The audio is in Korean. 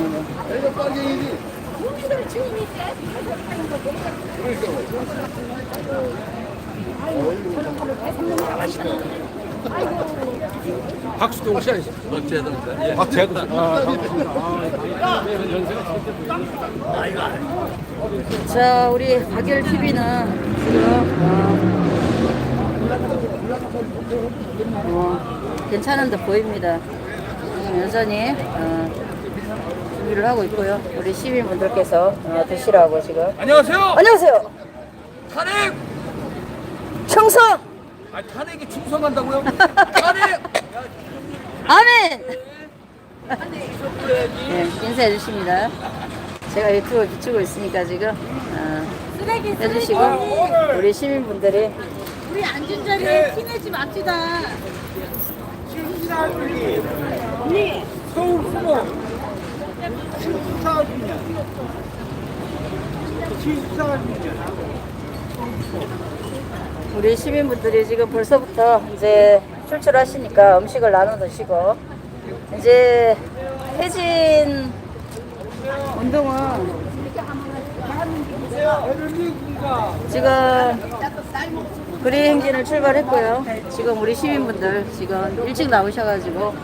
네. 이거 빨갱이지. 박수동 씨 아니세요? 박재동 씨. 박재동 씨. 아, 진짜 자, 우리 박열 TV는 지금 어, 어, 괜찮은 듯 보입니다. 여전히 어, 준비를 하고 있고요. 우리 시민분들께서 어, 드시라고 지금. 안녕하세요. 안녕하세요. 탄핵. 충성! 아, 탄핵에 충성한다고요? 탄핵. 아멘! 네, 인사해 주십니다. 제가 유튜브 비추고 있으니까 지금 어, 해주시고 우리 시민분들이 우리 앉은 자리에 티내지 맙시다. 서울 후보. 74주년. 74주년. 우리 시민분들이 지금 벌써부터 이제 출출하시니까 음식을 나눠 드시고 이제 해진 운동은 지금 그리 행진을 출발했고요. 지금 우리 시민분들 지금 일찍 나오셔가지고